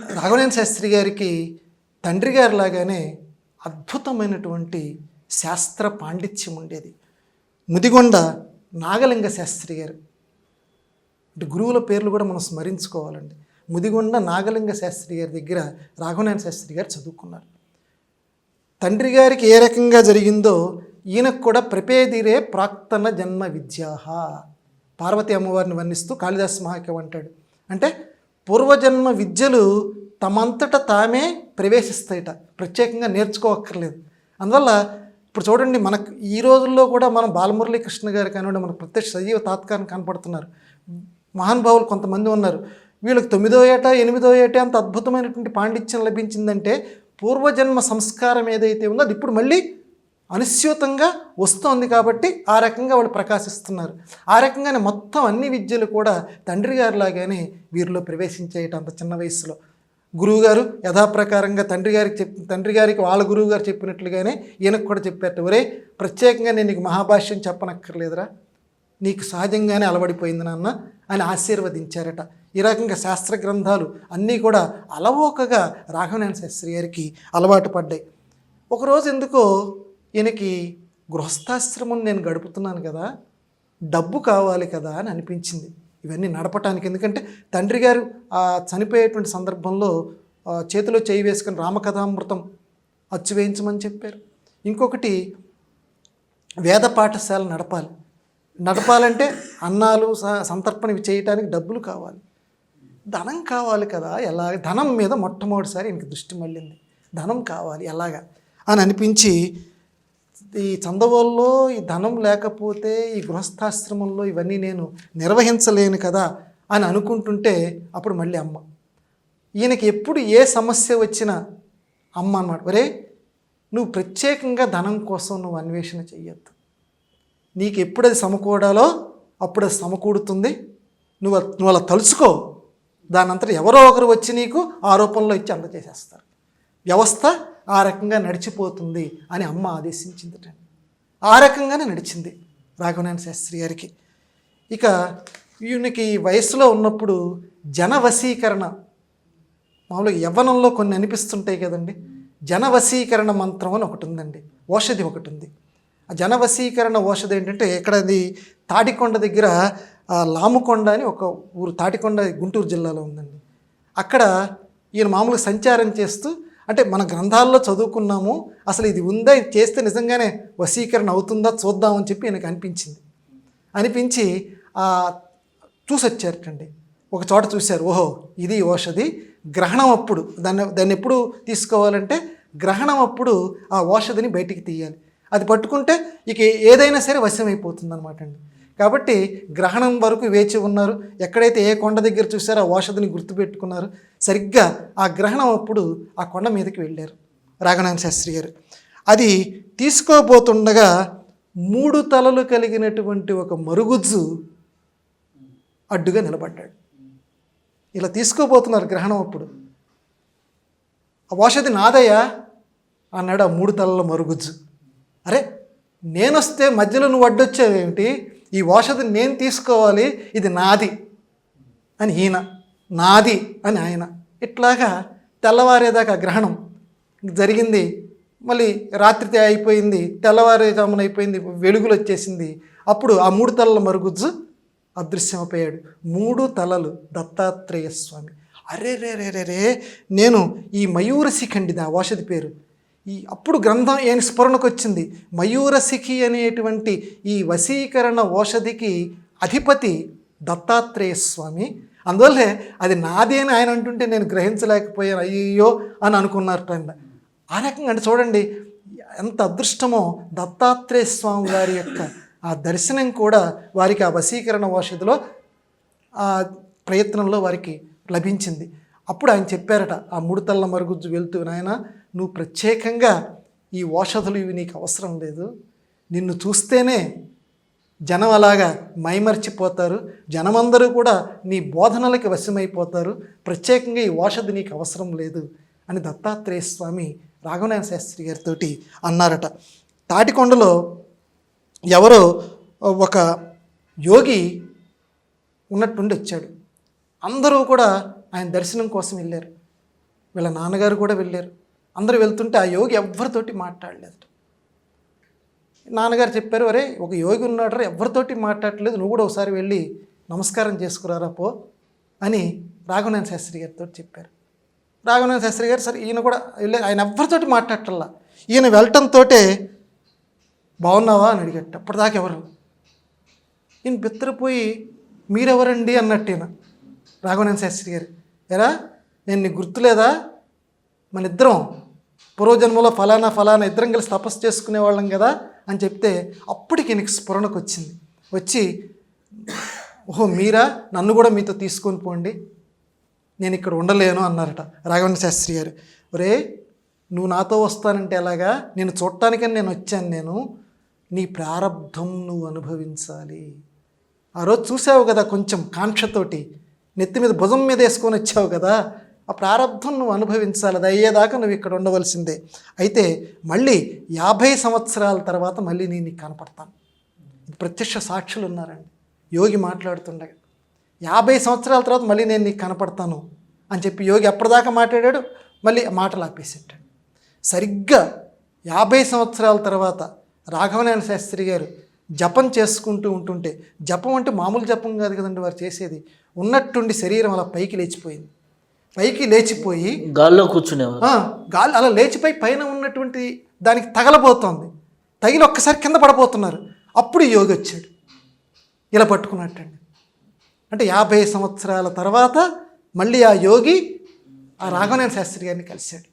రాఘవేంద్ర శాస్త్రి గారికి తండ్రి గారి లాగానే అద్భుతమైనటువంటి శాస్త్ర పాండిత్యం ఉండేది. ముదిగొండ నాగలింగ శాస్త్రి గారు. అంటే గురువుల పేర్లు కూడా మనం స్మరించుకోవాలండి. ముదిగొండ నాగలింగ శాస్త్రి గారి దగ్గర రాఘవనారాయణ శాస్త్రి గారు చదువుకున్నారు. తండ్రి గారికి ఏ రకంగా జరిగిందో ఈయనకు కూడా ప్రపేదిరే ప్రాక్తన జన్మ విద్యాహ. పార్వతి అమ్మవారిని వర్ణిస్తూ కాళిదాస్ మహాకవి అంటాడు. అంటే పూర్వజన్మ విద్యలు తమంతట తామే ప్రవేశిస్తాయట. ప్రత్యేకంగా నేర్చుకోవక్కర్లేదు. అందువల్ల ఇప్పుడు చూడండి మనకు ఈ రోజుల్లో కూడా మనం బాలమురళీ కృష్ణ గారు కానివ్వండి మనకు ప్రత్యక్ష సజీవ తాత్కారం కనపడుతున్నారు. మహానుభావులు కొంతమంది ఉన్నారు. వీళ్ళకి తొమ్మిదో ఏట ఎనిమిదో ఏట అంత అద్భుతమైనటువంటి పాండిత్యం లభించిందంటే పూర్వజన్మ సంస్కారం ఏదైతే ఉందో అది ఇప్పుడు మళ్ళీ అనుస్యూతంగా వస్తోంది కాబట్టి ఆ రకంగా వాళ్ళు ప్రకాశిస్తున్నారు. ఆ రకంగానే మొత్తం అన్ని విద్యలు కూడా తండ్రి గారిలాగానే వీరిలో ప్రవేశించేయటం అంత చిన్న వయసులో. గురువుగారు యథాప్రకారంగా తండ్రి గారికి చెప్ తండ్రి గారికి వాళ్ళ గురువు గారు చెప్పినట్లుగానే ఈయనకు కూడా చెప్పారట ఒరే ప్రత్యేకంగా నేను నీకు మహాభాష్యం చెప్పనక్కర్లేదురా. నీకు సహజంగానే అలవడిపోయింది నాన్న అని ఆశీర్వదించారట. ఈ రకంగా శాస్త్ర గ్రంథాలు అన్నీ కూడా అలవోకగా రాఘవనారాయణ శాస్త్రి గారికి అలవాటు పడ్డాయి. ఒకరోజు ఎందుకో ఈయనకి గృహస్థాశ్రమం నేను గడుపుతున్నాను కదా డబ్బు కావాలి కదా అని అనిపించింది. ఇవన్నీ నడపటానికి ఎందుకంటే తండ్రి గారు ఆ చనిపోయేటువంటి సందర్భంలో చేతిలో చేయి వేసుకుని రామకథామృతం అచ్చు వేయించమని చెప్పారు. ఇంకొకటి వేద పాఠశాల నడపాలి. నడపాలంటే అన్నాలు స- సంతర్పణ చేయటానికి డబ్బులు కావాలి. ధనం కావాలి కదా ఎలా ధనం మీద మొట్టమొదటిసారి ఇంక దృష్టి మళ్ళింది. ధనం కావాలి ఎలాగా అని అనిపించి ఈ చందవోల్లో ఈ ధనం లేకపోతే ఈ గృహస్థాశ్రమంలో ఇవన్నీ నేను నిర్వహించలేను కదా అని అనుకుంటుంటే అప్పుడు మళ్ళీ అమ్మ. ఈయనకి ఎప్పుడు ఏ సమస్య వచ్చినా అమ్మ అన్నమాట ఒరే నువ్వు ప్రత్యేకంగా ధనం కోసం నువ్వు అన్వేషణ చెయ్యొద్దు. నీకు ఎప్పుడు అది సమకూడాలో అప్పుడు అది సమకూడుతుంది. నువ్వు నువ్వు అలా తలుచుకో. దాని ఎవరో ఒకరు వచ్చి నీకు ఆరోపణలో ఇచ్చి అందజేసేస్తారు. వ్యవస్థ ఆ రకంగా నడిచిపోతుంది అని అమ్మ ఆదేశించింది ఆ రకంగానే నడిచింది రాఘవనారాయణ శాస్త్రి గారికి. ఇక ఈయనకి వయసులో ఉన్నప్పుడు జనవశీకరణ మామూలుగా యవ్వనంలో కొన్ని అనిపిస్తుంటాయి కదండి. జనవశీకరణ మంత్రం అని ఒకటి ఉందండి ఓషధి ఒకటి ఉంది. ఆ జనవశీకరణ ఓషధి ఏంటంటే ఇక్కడ అది తాటికొండ దగ్గర లాముకొండ అని ఒక ఊరు తాటికొండ గుంటూరు జిల్లాలో ఉందండి. అక్కడ ఈయన మామూలుగా సంచారం చేస్తూ అంటే మన గ్రంథాల్లో చదువుకున్నాము అసలు ఇది ఉందా ఇది చేస్తే నిజంగానే వశీకరణ అవుతుందా చూద్దామని చెప్పి నాకు అనిపించింది. అనిపించి చూసొచ్చారటండి. ఒక చోట చూశారు ఓహో ఇది ఓషధి గ్రహణం అప్పుడు దాన్ని దాన్ని ఎప్పుడు తీసుకోవాలంటే గ్రహణం అప్పుడు ఆ ఓషధిని బయటికి తీయాలి. అది పట్టుకుంటే ఇక ఏదైనా సరే వశమైపోతుంది అనమాట అండి కాబట్టి గ్రహణం వరకు వేచి ఉన్నారు. ఎక్కడైతే ఏ కొండ దగ్గర చూసారో ఆ ఓషధిని గుర్తుపెట్టుకున్నారు. సరిగ్గా ఆ గ్రహణం అప్పుడు ఆ కొండ మీదకి వెళ్ళారు. రాఘనాథ శాస్త్రి గారు. అది తీసుకోబోతుండగా మూడు తలలు కలిగినటువంటి ఒక మరుగుజ్జు అడ్డుగా నిలబడ్డాడు. ఇలా తీసుకోబోతున్నారు గ్రహణం అప్పుడు. ఆ ఓషధి నాదయ్యా అన్నాడు ఆ మూడు తలల మరుగుజ్జు. అరే నేనొస్తే మధ్యలో నువ్వు అడ్డొచ్చావేమిటి ఈ ఔషధం నేను తీసుకోవాలి ఇది నాది అని ఈయన నాది అని ఆయన. ఇట్లాగా తెల్లవారేదాకా గ్రహణం జరిగింది. మళ్ళీ రాత్రి అయిపోయింది తెల్లవారుజామున అయిపోయింది వెలుగులు వచ్చేసింది. అప్పుడు ఆ మూడు తలల మరుగుజ్జు అదృశ్యమైపోయాడు. మూడు తలలు దత్తాత్రేయ స్వామి. అరే రే రే రే రే నేను ఈ మయూరశిఖండిది ఆ ఔషధి పేరు. ఈ అప్పుడు గ్రంథం ఏం స్ఫురణకు వచ్చింది మయూరసిఖి అనేటువంటి ఈ వశీకరణ ఓషధికి అధిపతి దత్తాత్రేయ స్వామి. అందువల్లే అది నాది అని ఆయన అంటుంటే నేను గ్రహించలేకపోయాను. అయ్యో అని అనుకున్నారట ఆ రకంగా అంటే చూడండి ఎంత అదృష్టమో దత్తాత్రేయ స్వామి వారి యొక్క ఆ దర్శనం కూడా వారికి ఆ వశీకరణ ఓషధిలో ఆ ప్రయత్నంలో వారికి లభించింది. అప్పుడు ఆయన చెప్పారట ఆ ముడతల్ల మరుగుజ్జు వెళ్తూ నాయన నువ్వు ప్రత్యేకంగా ఈ ఓషధులు ఇవి నీకు అవసరం లేదు. నిన్ను చూస్తేనే జనం అలాగా మైమర్చిపోతారు. జనమందరూ కూడా నీ బోధనలకి వశమైపోతారు. ప్రత్యేకంగా ఈ ఓషధి నీకు అవసరం లేదు అని దత్తాత్రేయ స్వామి రాఘవనారాయణ శాస్త్రి గారితో అన్నారట. తాటికొండలో ఎవరో ఒక యోగి ఉన్నట్టుండి వచ్చాడు. అందరూ కూడా ఆయన దర్శనం కోసం వెళ్ళారు. వీళ్ళ నాన్నగారు కూడా వెళ్ళారు. అందరూ వెళ్తుంటే ఆ యోగి ఎవరితోటి మాట్లాడలేదు. నాన్నగారు చెప్పారు అరే ఒక యోగి ఉన్నాడు ఎవరితోటి మాట్లాడలేదు. నువ్వు కూడా ఒకసారి వెళ్ళి నమస్కారం చేసుకురారా పో అని రాఘవనారాయణ శాస్త్రి గారితో చెప్పారు. రాఘవనారాయణ శాస్త్రి గారు సరే ఈయన కూడా వెళ్ళే ఆయన ఎవరితోటి మాట్లాడటల్లా ఈయన వెళ్ళటంతో బాగున్నావా? అని అడిగట్ట అప్పటిదాకా ఎవరు ఈయన బిత్తరపోయి మీరెవరండి? అన్నట్టు ఈయన రాఘవనారాయణ శాస్త్రి గారు ఎరా నేను నీకు గుర్తులేదా? మన ఇద్దరం పూర్వజన్మలో ఫలానా ఫలానా ఇద్దరం కలిసి తపస్సు చేసుకునే వాళ్ళం కదా అని చెప్తే అప్పటికి నీకు స్ఫురణకు వచ్చింది. వచ్చి ఓహో మీరా? నన్ను కూడా మీతో తీసుకొని పోండి. నేను ఇక్కడ ఉండలేను అన్నారట రాఘవేంద్ర శాస్త్రి గారు. ఒరే నువ్వు నాతో వస్తానంటే ఎలాగా? నేను చూడటానికని నేను వచ్చాను నేను. నీ ప్రారంధం నువ్వు అనుభవించాలి. ఆ రోజు చూసావు కదా కొంచెం కాంక్షతోటి. నెత్తి మీద భుజం మీద వేసుకొని వచ్చావు కదా ఆ ప్రారంధం నువ్వు అనుభవించాలి. అది అయ్యేదాకా నువ్వు ఇక్కడ ఉండవలసిందే. అయితే మళ్ళీ యాభై సంవత్సరాల తర్వాత మళ్ళీ నేను నీకు కనపడతాను. ప్రత్యక్ష సాక్షులు ఉన్నారండి. యోగి మాట్లాడుతుండగా యాభై సంవత్సరాల తర్వాత మళ్ళీ నేను నీకు కనపడతాను అని చెప్పి యోగి ఎప్పటిదాకా మాట్లాడాడు మళ్ళీ మాటలు ఆపేసేటాడు. సరిగ్గా యాభై సంవత్సరాల తర్వాత రాఘవనారాయణ శాస్త్రి గారు జపం చేసుకుంటూ ఉంటుంటే జపం అంటే మామూలు జపం కాదు కదండి వారు చేసేది. ఉన్నట్టుండి శరీరం అలా పైకి లేచిపోయింది. పైకి లేచిపోయి గాల్లో కూర్చునేవారు. ఆ, గాలి అలా లేచిపోయి పైన ఉన్నటువంటి దానికి తగలబోతోంది. తగిలి ఒక్కసారి కింద పడబోతున్నారు. అప్పుడు యోగి వచ్చాడు. ఇలా పట్టుకున్నట్టండి. అంటే యాభై సంవత్సరాల తర్వాత మళ్ళీ ఆ యోగి ఆ రాఘవనారాయణ శాస్త్రి గారిని కలిశాడు.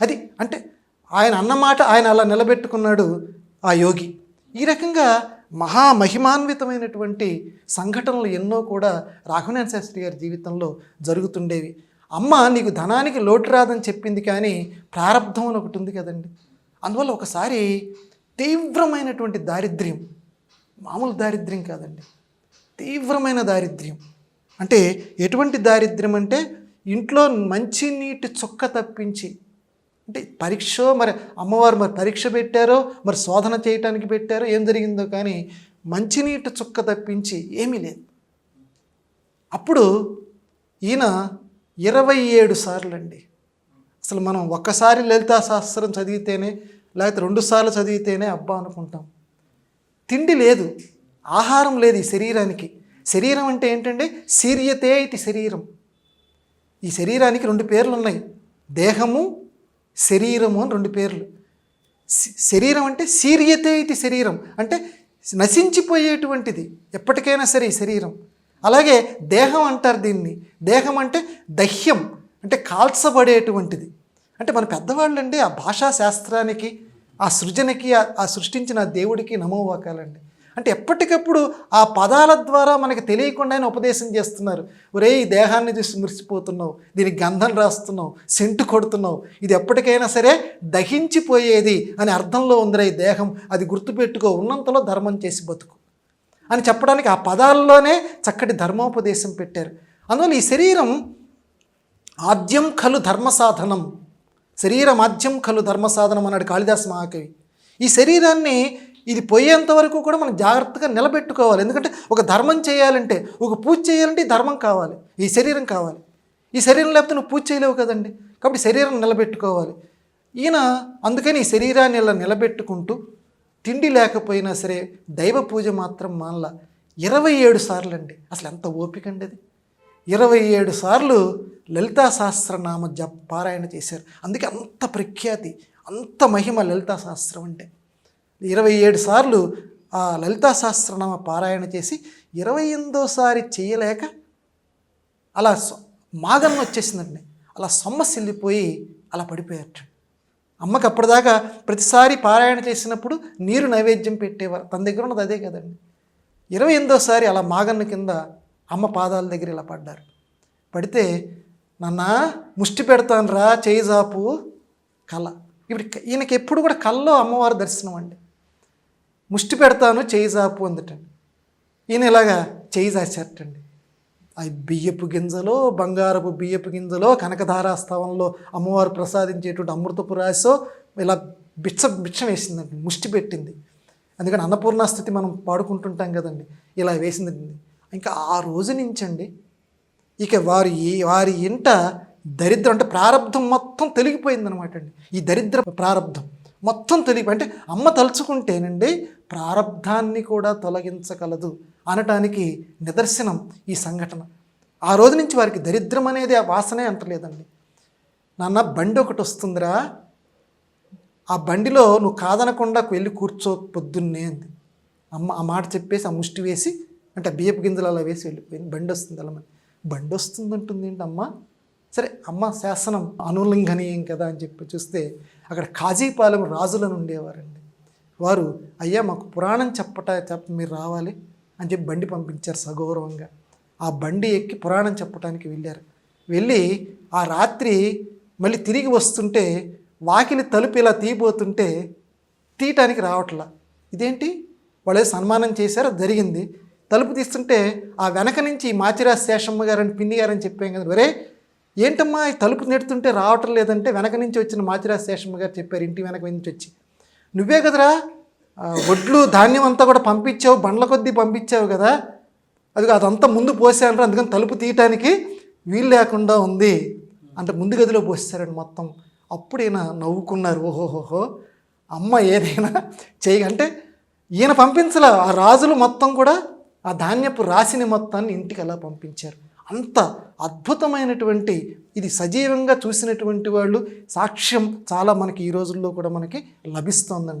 అది అంటే ఆయన అన్నమాట ఆయన అలా నిలబెట్టుకున్నాడు ఆ యోగి. ఈ రకంగా మహామహిమాన్వితమైనటువంటి సంఘటనలు ఎన్నో కూడా రాఘవనాథ శాస్త్రి గారి జీవితంలో జరుగుతుండేవి. అమ్మ నీకు ధనానికి లోటు రాదని చెప్పింది కానీ ప్రారంధం అని ఒకటి ఉంది కదండి. అందువల్ల ఒకసారి తీవ్రమైనటువంటి దారిద్ర్యం మామూలు దారిద్ర్యం కాదండి. తీవ్రమైన దారిద్ర్యం. అంటే ఎటువంటి దారిద్ర్యం అంటే ఇంట్లో మంచినీటి చుక్క తప్పించి అంటే పరీక్ష మరి అమ్మవారు మరి పరీక్ష పెట్టారో మరి శోధన చేయటానికి పెట్టారో ఏం జరిగిందో కానీ మంచినీటి చుక్క తప్పించి ఏమీ లేదు. అప్పుడు ఈయన ఇరవై ఏడు సార్లు అండి అసలు మనం ఒక్కసారి లలితా శాస్త్రం చదివితేనే లేకపోతే రెండు సార్లు చదివితేనే అబ్బా అనుకుంటాం. తిండి లేదు ఆహారం లేదు ఈ శరీరానికి. శరీరం అంటే ఏంటంటే శీర్యతే ఇది శరీరం. ఈ శరీరానికి రెండు పేర్లు ఉన్నాయి దేహము శరీరము అని రెండు పేర్లు. శరీరం అంటే సీరియతే ఇది శరీరం. అంటే నశించిపోయేటువంటిది. ఎప్పటికైనా సరే శరీరం. అలాగే దేహం అంటారు దీన్ని. దేహం అంటే దహ్యం. అంటే కాల్చబడేటువంటిది. అంటే మన పెద్దవాళ్ళండి ఆ భాషా శాస్త్రానికి ఆ సృజనకి ఆ- సృష్టించిన దేవుడికి నమోవాకాలండి. అంటే ఎప్పటికప్పుడు ఆ పదాల ద్వారా మనకి తెలియకుండానే ఉపదేశం చేస్తున్నారు. ఒరే ఈ దేహాన్ని చూసి మురిసిపోతున్నావు దీనికి గంధం రాస్తున్నావు సెంటు కొడుతున్నావు ఇది ఎప్పటికైనా సరే దహించిపోయేది అని అర్థంలో ఉందిరా ఈ దేహం. అది గుర్తుపెట్టుకో ఉన్నంతలో ధర్మం చేసి బతుకు అని చెప్పడానికి ఆ పదాల్లోనే చక్కటి ధర్మోపదేశం పెట్టారు. అందువల్ల ఈ శరీరం ఆద్యం ఖలు ధర్మ సాధనం శరీరం ఆద్యం ఖలు ధర్మ సాధనం అన్నాడు కాళిదాస్ మహాకవి. ఈ శరీరాన్ని ఇది పోయేంత వరకు కూడా మనం జాగ్రత్తగా నిలబెట్టుకోవాలి. ఎందుకంటే ఒక ధర్మం చేయాలంటే ఒక పూజ చేయాలంటే ఈ ధర్మం కావాలి ఈ శరీరం కావాలి. ఈ శరీరం లేకపోతే నువ్వు పూజ చేయలేవు కదండి. కాబట్టి శరీరం నిలబెట్టుకోవాలి. ఈయన అందుకని ఈ శరీరాన్ని ఇలా నిలబెట్టుకుంటూ తిండి లేకపోయినా సరే దైవ పూజ మాత్రం మానలా. ఇరవై ఏడు సార్లు అండి. అసలు ఎంత ఓపిక అండి అది? ఇరవై ఏడు సార్లు లలితా సహస్రనామ జప పారాయణ చేశారు. అందుకే అంత ప్రఖ్యాతి అంత మహిమ లలితా సహస్రం అంటే. ఇరవై ఏడు సార్లు ఆ లలితా సహస్రనామ పారాయణ చేసి ఇరవై ఎనిమిదోసారి చేయలేక అలా మాగన్ వచ్చేసిందండి. అలా సొమ్మసిల్లిపోయి అలా పడిపోయారట. అమ్మకి అప్పటిదాకా ప్రతిసారి పారాయణ చేసినప్పుడు నీరు నైవేద్యం పెట్టేవారు. తన దగ్గర ఉన్నది అదే కదండి. ఇరవై ఎనిమిదోసారి అలా మాగన్న కింద అమ్మ పాదాల దగ్గర ఇలా పడ్డారు. పడితే నాన్న ముష్టి పెడతాను రా చేయి జాపు. కళ ఇప్పుడు ఈయనకి ఎప్పుడు కూడా కల్లో అమ్మవారి దర్శనం అండి. ముష్టి పెడతాను చేయి జాపు అందటండి. ఈయన ఇలాగా చేయి చాచటండి. ఆ బియ్యపు గింజలో బంగారపు బియ్యపు గింజలో కనకధారాస్తవంలో అమ్మవారు ప్రసాదించేటువంటి అమృతపు రాశో ఇలా బిచ్చ బిచ్చం వేసిందండి ముష్టి పెట్టింది. అందుకని అన్నపూర్ణ స్థితి మనం పాడుకుంటుంటాం కదండి ఇలా వేసిందండి ఇంకా ఆ రోజు నుంచండి ఇక వారి వారి ఇంట దరిద్రం అంటే ప్రారంధం మొత్తం తొలగిపోయిందనమాట అండి ఈ దరిద్ర ప్రారంధం మొత్తం తొలగి అంటే అమ్మ తలుచుకుంటేనండి ప్రారంధాన్ని కూడా తొలగించగలదు అనటానికి నిదర్శనం ఈ సంఘటన. ఆ రోజు నుంచి వారికి దరిద్రం అనేది ఆ వాసనే అంటలేదండి నాన్న బండి ఒకటి వస్తుందిరా. ఆ బండిలో నువ్వు కాదనకుండా వెళ్ళి కూర్చో పొద్దున్నే అంది. అమ్మ ఆ మాట చెప్పేసి ఆ ముష్టి వేసి అంటే బియ్యపు గింజలు అలా వేసి వెళ్ళిపోయింది. బండి వస్తుంది అలా బండి వస్తుంది అంటుంది ఏంటమ్మా సరే అమ్మ శాసనం అనులింఘనీయం కదా అని చెప్పి చూస్తే అక్కడ కాజీపాలెం రాజులను ఉండేవారండి. వారు అయ్యా మాకు పురాణం చెప్పట చెప్ప మీరు రావాలి అని చెప్పి బండి పంపించారు సగౌరవంగా. ఆ బండి ఎక్కి పురాణం చెప్పడానికి వెళ్ళారు. వెళ్ళి ఆ రాత్రి మళ్ళీ తిరిగి వస్తుంటే వాకిలి తలుపు ఇలా తీయబోతుంటే తీయటానికి రావట్లా. ఇదేంటి? వాళ్ళు సన్మానం చేశారు జరిగింది. తలుపు తీస్తుంటే ఆ వెనక నుంచి మాచిరా శేషమ్మ గారని పిన్ని గారని చెప్పాం కదా. ఒరే ఏంటమ్మా ఈ తలుపు నెడుతుంటే రావటం లేదంటే వెనక నుంచి వచ్చిన మాచిరా శేషమ్మ గారు చెప్పారు ఇంటి వెనక నుంచి వచ్చి. నువ్వే కదరా? వడ్లు ధాన్యం అంతా కూడా పంపించావు బండ్ల కొద్దీ పంపించావు కదా. అది అదంతా ముందు పోసాను అందుకని తలుపు తీయటానికి వీలు లేకుండా ఉంది. అంటే ముందు గదిలో పోసేసారండి మొత్తం. అప్పుడు ఈయన నవ్వుకున్నారు ఓహోహోహో. అమ్మ ఏదైనా చేయ అంటే ఈయన పంపించలే ఆ రాజులు మొత్తం కూడా ఆ ధాన్యపు రాశిని మొత్తాన్ని ఇంటికి అలా పంపించారు. అంత అద్భుతమైనటువంటి ఇది సజీవంగా చూసినటువంటి వాళ్ళు సాక్ష్యం చాలా మనకి ఈ రోజుల్లో కూడా మనకి లభిస్తోందండి.